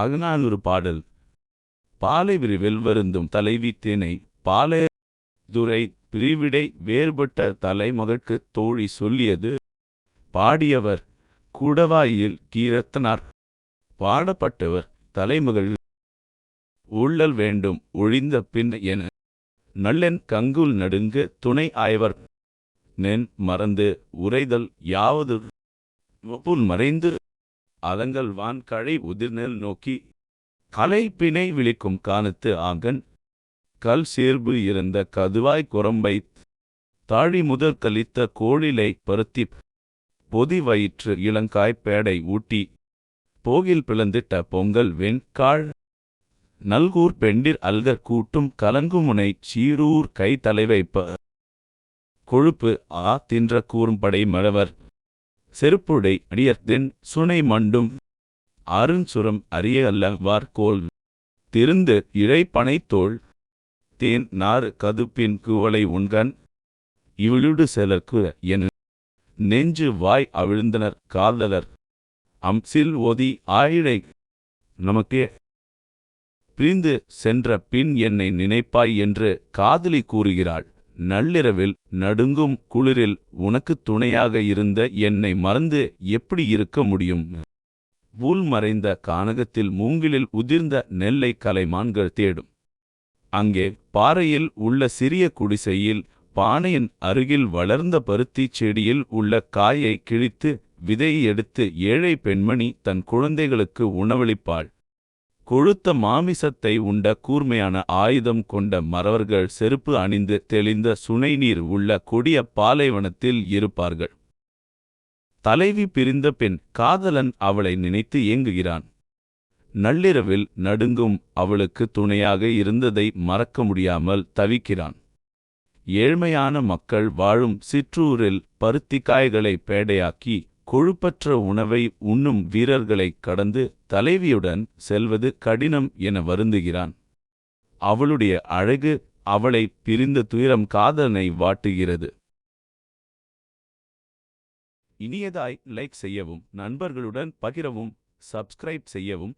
அகநானூறு பாடல். பாலை விரிவில் வருந்தும் தலைவி தேனை பாலை துரை பிரிவிடை வேறுபட்ட தலைமகற்கு தோழி சொல்லியது. பாடியவர் கூடவாயில் கீரத்தனார். பாடப்பட்டவர் தலைமகள். உள்ளல் வேண்டும் ஒழிந்த பின் என. நல்லென் கங்குல் நடுங்கு துணை ஆயவர். நென் மறந்து உரைதல் யாவது. புல் மறைந்து அலங்கல் வான் கழை உதிர்நெல் நோக்கி கலை பிணை விழிக்கும் காணத்து ஆங்கன் கல் சேர்பு இருந்த கதுவாய் குரம்பை தாழி முதற் கலித்த கோழிலை பருத்தி பொதி வயிற்று இளங்காய் பேடை ஊட்டி போகில் பிளந்திட்ட பொங்கல் வெண்காள் நல்கூர் பெண்டிர் அல்கர் கூட்டும் கலங்குமுனை சீரூர் கை தலைவைப்ப கொழுப்பு ஆ தின்ற கூறும்படை மழவர். செருப்புடை அடியர்தென் சுனை மண்டும். அருஞ்சுரம் அரிய அல்லவார் கோல். திருந்து இழைப்பனை தோள் தேன் நாறு கதுப்பின் குவளை உண்கண். இவிழுடு செலர்க்கு என. நெஞ்சு வாய் அவிழ்ந்தனர் காதலர். அம்சில் ஓதி ஆயிழை. நமக்கே. பிரிந்து சென்ற பின் என்னை நினைப்பாய் என்று காதலி கூறுகிறாள். நள்ளிரவில் நடுங்கும் குளிரில் உனக்குத் துணையாக இருந்த என்னை மறந்து எப்படி இருக்க முடியும்? ஊல் மறைந்த கானகத்தில் மூங்கிலில் உதிர்ந்த நெல்லை கலைமான்கள் தேடும். அங்கே பாறையில் உள்ள சிறிய குடிசையில் பானையின் அருகில் வளர்ந்த பருத்திச் செடியில் உள்ள காயை கிழித்து விதையை எடுத்து ஏழை பெண்மணி தன் குழந்தைகளுக்கு உணவளிப்பாள். கொழுத்த மாமிசத்தை உண்ட கூர்மையான ஆயுதம் கொண்ட மறவர்கள் செருப்பு அணிந்து தெளிந்த சுனைநீர் உள்ள கொடிய பாலைவனத்தில் இருப்பார்கள். தலைவி பிரிந்த பெண் காதலன் அவளை நினைத்து ஏங்குகிறான். நள்ளிரவில் நடுங்கும் அவளுக்கு துணையாக இருந்ததை மறக்க முடியாமல் தவிக்கிறான். ஏழ்மையான மக்கள் வாழும் சிற்றூரில் பருத்திக்காய்களை பேடையாக்கி கொழுப்பற்ற உணவை உண்ணும் வீரர்களைக் கடந்து தலைவியுடன் செல்வது கடினம் என வருந்துகிறான். அவளுடைய அழகு அவளை பிரிந்த துயரம் காதலனை வாட்டுகிறது. இனியதாய் லைக் செய்யவும் நண்பர்களுடன் பகிரவும் சப்ஸ்கிரைப் செய்யவும்